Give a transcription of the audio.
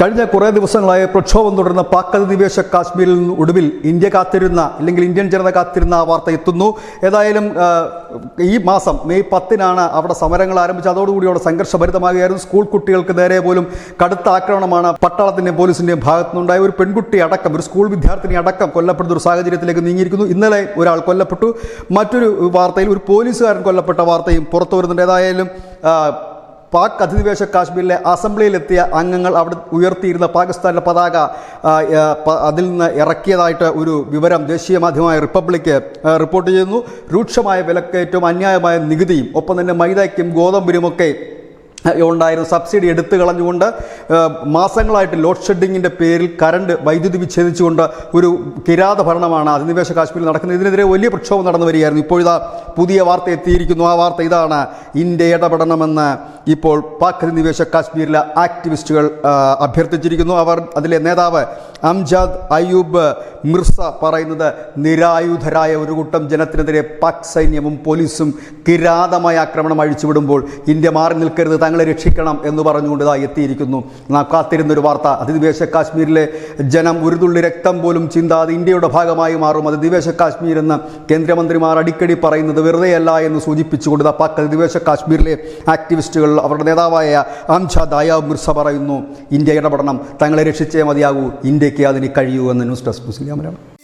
കഴിഞ്ഞ കുറേ ദിവസങ്ങളായി പ്രക്ഷോഭം തുടരുന്ന പാക് അധിനിവേശ കാശ്മീരിൽ നിന്ന് ഒടുവിൽ ഇന്ത്യ കാത്തിരുന്ന അല്ലെങ്കിൽ ഇന്ത്യൻ ജനത കാത്തിരുന്ന ആ വാർത്ത എത്തുന്നു. ഏതായാലും ഈ മാസം മെയ് പത്തിനാണ് അവിടെ സമരങ്ങൾ ആരംഭിച്ചത്. അതോടുകൂടി അവിടെ സംഘർഷഭരിതമാകുകയായിരുന്നു. സ്കൂൾ കുട്ടികൾക്ക് നേരെ പോലും കടുത്ത ആക്രമണമാണ് പട്ടാളത്തിന്റെയും പോലീസിന്റെയും ഭാഗത്തുനിന്നുണ്ടായ ഒരു പെൺകുട്ടി അടക്കം ഒരു സ്കൂൾ വിദ്യാർത്ഥിനി അടക്കം കൊല്ലപ്പെടുന്ന ഒരു സാഹചര്യത്തിലേക്ക് നീങ്ങിയിരിക്കുന്നു. ഇന്നലെ ഒരാൾ കൊല്ലപ്പെട്ടു. മറ്റൊരു വാർത്തയിൽ ഒരു പോലീസുകാരൻ കൊല്ലപ്പെട്ട വാർത്തയും പുറത്തു വരുന്നുണ്ട്. ഏതായാലും പാക് അധിനിവേശ കാശ്മീരിലെ അസംബ്ലിയിലെത്തിയ അംഗങ്ങൾ അവിടെ ഉയർത്തിയിരുന്ന പാകിസ്ഥാനിലെ പതാക അതിൽ നിന്ന് ഇറക്കിയതായിട്ട് ഒരു വിവരം ദേശീയ മാധ്യമമായ റിപ്പബ്ലിക്ക് റിപ്പോർട്ട് ചെയ്യുന്നു. രൂക്ഷമായ വിലക്കയറ്റവും അന്യായമായ നികുതിയും ഒപ്പം തന്നെ മൈദയ്ക്കും ഗോതമ്പിനുമൊക്കെ ഉണ്ടായിരുന്ന സബ്സിഡി എടുത്തു കളഞ്ഞുകൊണ്ട് മാസങ്ങളായിട്ട് ലോഡ് ഷെഡിങ്ങിന്റെ പേരിൽ കറണ്ട് വൈദ്യുതി വിച്ഛേദിച്ചുകൊണ്ട് ഒരു കിരാത ഭരണമാണ് അധിനിവേശ കാശ്മീരിൽ നടക്കുന്നത്. ഇതിനെതിരെ വലിയ പ്രക്ഷോഭം നടന്നു വരികയായിരുന്നു. ഇപ്പോഴിതാ പുതിയ വാർത്ത എത്തിയിരിക്കുന്നു. ആ വാർത്ത ഇതാണ്. ഇന്ത്യ ഇടപെടണമെന്ന് ഇപ്പോൾ പാക് അധിനിവേശ കാശ്മീരിലെ ആക്ടിവിസ്റ്റുകൾ അഭ്യർത്ഥിച്ചിരിക്കുന്നു. അവർ അതിലെ നേതാവ് അംജാദ് അയ്യൂബ് മിർസ പറയുന്നത് നിരായുധരായ ഒരു കൂട്ടം ജനത്തിനെതിരെ പാക് സൈന്യവും പോലീസും കിരാതമായ ആക്രമണം അഴിച്ചുവിടുമ്പോൾ ഇന്ത്യ മാറി നിൽക്കരുത്. തങ്ങളെ രക്ഷിക്കണം എന്ന് പറഞ്ഞുകൊണ്ട് ഇതാ എത്തിയിരിക്കുന്നു. കാത്തിരുന്നൊരു വാർത്ത അതിദിവേശ കാശ്മീരിലെ ജനം ഉരുതുള്ളി രക്തം പോലും ചിന്താതെ ഇന്ത്യയുടെ ഭാഗമായി മാറും. അതിദിവേശ കാശ്മീർ എന്ന് കേന്ദ്രമന്ത്രിമാർ അടിക്കടി പറയുന്നത് വെറുതെയല്ല എന്ന് സൂചിപ്പിച്ചുകൊണ്ട് പാക് അതിദിവേശ കാശ്മീരിലെ ആക്ടിവിസ്റ്റുകൾ അവരുടെ നേതാവായ അംഷാദ് അയാബ് മിർസ പറയുന്നു ഇന്ത്യ ഇടപെടണം. തങ്ങളെ രക്ഷിച്ചേ മതിയാകൂ. ഇന്ത്യയ്ക്ക് അതിന് കഴിയൂ എന്ന് ന്യൂസ് ഡെസ്ക് മുസ്ലിം